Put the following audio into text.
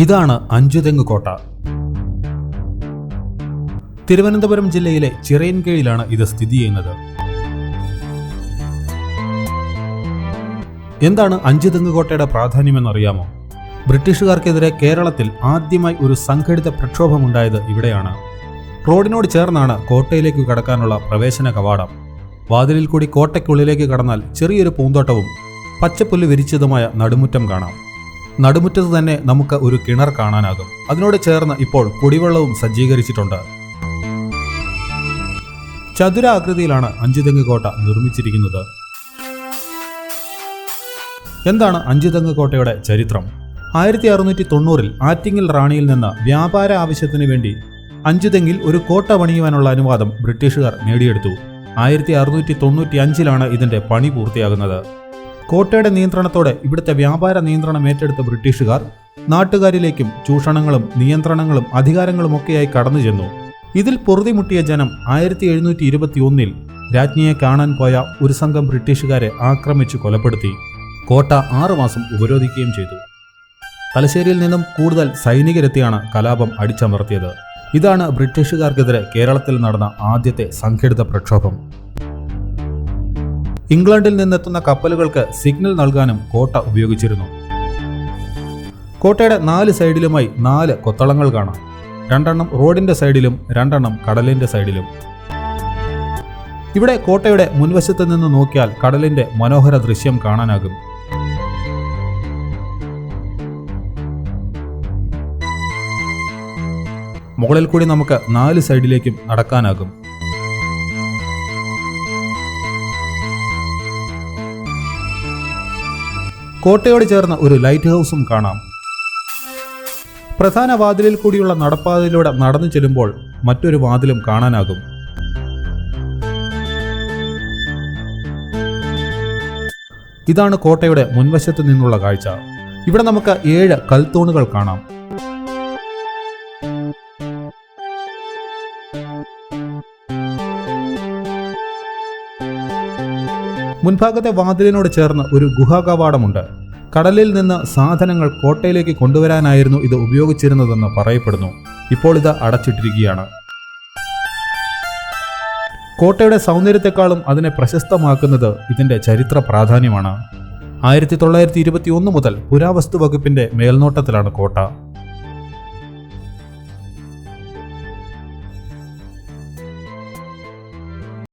ഇതാണ് അഞ്ചുതെങ്ങ് കോട്ട. തിരുവനന്തപുരം ജില്ലയിലെ ചിറയൻകീഴിലാണ് ഇത് സ്ഥിതി ചെയ്യുന്നത്. എന്താണ് അഞ്ചുതെങ്ങ് കോട്ടയുടെ പ്രാധാന്യമെന്നറിയാമോ? ബ്രിട്ടീഷുകാർക്കെതിരെ കേരളത്തിൽ ആദ്യമായി ഒരു സംഘടിത പ്രക്ഷോഭമുണ്ടായത് ഇവിടെയാണ്. റോഡിനോട് ചേർന്നാണ് കോട്ടയിലേക്ക് കടക്കാനുള്ള പ്രവേശന കവാടം. വാതിലിൽ കൂടി കോട്ടയ്ക്കുള്ളിലേക്ക് കടന്നാൽ ചെറിയൊരു പൂന്തോട്ടവും പച്ചപ്പുല്ല് വിരിച്ചതുമായ നടുമുറ്റം കാണാം. നടുമുറ്റത്ത് തന്നെ നമുക്ക് ഒരു കിണർ കാണാനാകും. അതിനോട് ചേർന്ന് ഇപ്പോൾ കുടിവെള്ളവും സജ്ജീകരിച്ചിട്ടുണ്ട്. ചതുരാകൃതിയിലാണ് അഞ്ചുതെങ്ങ് കോട്ട നിർമ്മിച്ചിരിക്കുന്നത്. എന്താണ് അഞ്ചുതെങ്ങ് കോട്ടയുടെ ചരിത്രം? ആയിരത്തി അറുന്നൂറ്റി തൊണ്ണൂറിൽ ആറ്റിങ്ങൽ റാണിയിൽ നിന്ന് വ്യാപാര ആവശ്യത്തിന് വേണ്ടി അഞ്ചുതെങ്ങിൽ ഒരു കോട്ട പണിയുവാനുള്ള അനുവാദം ബ്രിട്ടീഷുകാർ നേടിയെടുത്തു. ആയിരത്തി അറുന്നൂറ്റി തൊണ്ണൂറ്റി അഞ്ചിലാണ് ഇതിന്റെ പണി പൂർത്തിയാകുന്നത്. കോട്ടയുടെ നിയന്ത്രണത്തോടെ ഇവിടുത്തെ വ്യാപാര നിയന്ത്രണം ഏറ്റെടുത്ത ബ്രിട്ടീഷുകാർ നാട്ടുകാരിലേക്കും ചൂഷണങ്ങളും നിയന്ത്രണങ്ങളും അധികാരങ്ങളും ഒക്കെയായി കടന്നു ചെന്നു ഇതിൽ പൊറുതിമുട്ടിയ ജനം ആയിരത്തി എഴുന്നൂറ്റി ഇരുപത്തി ഒന്നിൽ രാജ്ഞിയെ കാണാൻ പോയ ഒരു സംഘം ബ്രിട്ടീഷുകാരെ ആക്രമിച്ചു കൊലപ്പെടുത്തി. കോട്ട ആറുമാസം ഉപരോധിക്കുകയും ചെയ്തു. തലശ്ശേരിയിൽ നിന്നും കൂടുതൽ സൈനികരെത്തിയാണ് കലാപം അടിച്ചമർത്തിയത്. ഇതാണ് ബ്രിട്ടീഷുകാർക്കെതിരെ കേരളത്തിൽ നടന്ന ആദ്യത്തെ സംഘടിത പ്രക്ഷോഭം. ഇംഗ്ലണ്ടിൽ നിന്നെത്തുന്ന കപ്പലുകൾക്ക് സിഗ്നൽ നൽകാനും കോട്ട ഉപയോഗിച്ചിരുന്നു. കോട്ടയുടെ നാല് സൈഡിലുമായി നാല് കൊത്തളങ്ങൾ കാണാം. രണ്ടെണ്ണം റോഡിന്റെ സൈഡിലും രണ്ടെണ്ണം കടലിന്റെ സൈഡിലും. ഇവിടെ കോട്ടയുടെ മുൻവശത്ത് നിന്ന് നോക്കിയാൽ കടലിന്റെ മനോഹര ദൃശ്യം കാണാനാകും. മുകളിൽ കൂടി നമുക്ക് നാല് സൈഡിലേക്കും നടക്കാനാകും. കോട്ടയോട് ചേർന്ന ഒരു ലൈറ്റ് ഹൗസും കാണാം. പ്രധാന വാതിലിൽ കൂടിയുള്ള നടപ്പാതയിലൂടെ നടന്നു ചെല്ലുമ്പോൾ മറ്റൊരു വാതിലും കാണാനാകും. ഇതാണ് കോട്ടയുടെ മുൻവശത്ത് നിന്നുള്ള കാഴ്ച. ഇവിടെ നമുക്ക് ഏഴ് കൽത്തൂണുകൾ കാണാം. മുൻഭാഗത്തെ വാതിലിനോട് ചേർന്ന് ഒരു ഗുഹാകവാടമുണ്ട്. കടലിൽ നിന്ന് സാധനങ്ങൾ കോട്ടയിലേക്ക് കൊണ്ടുവരാനായിരുന്നു ഇത് ഉപയോഗിച്ചിരുന്നതെന്ന് പറയപ്പെടുന്നു. ഇപ്പോൾ ഇത് അടച്ചിട്ടിരിക്കുകയാണ്. കോട്ടയുടെ സൗന്ദര്യത്തെക്കാളും അതിനെ പ്രശസ്തമാക്കുന്നത് ഇതിന്റെ ചരിത്ര പ്രാധാന്യമാണ്. ആയിരത്തി തൊള്ളായിരത്തി ഇരുപത്തി ഒന്ന് മുതൽ പുരാവസ്തു വകുപ്പിന്റെ മേൽനോട്ടത്തിലാണ് കോട്ട.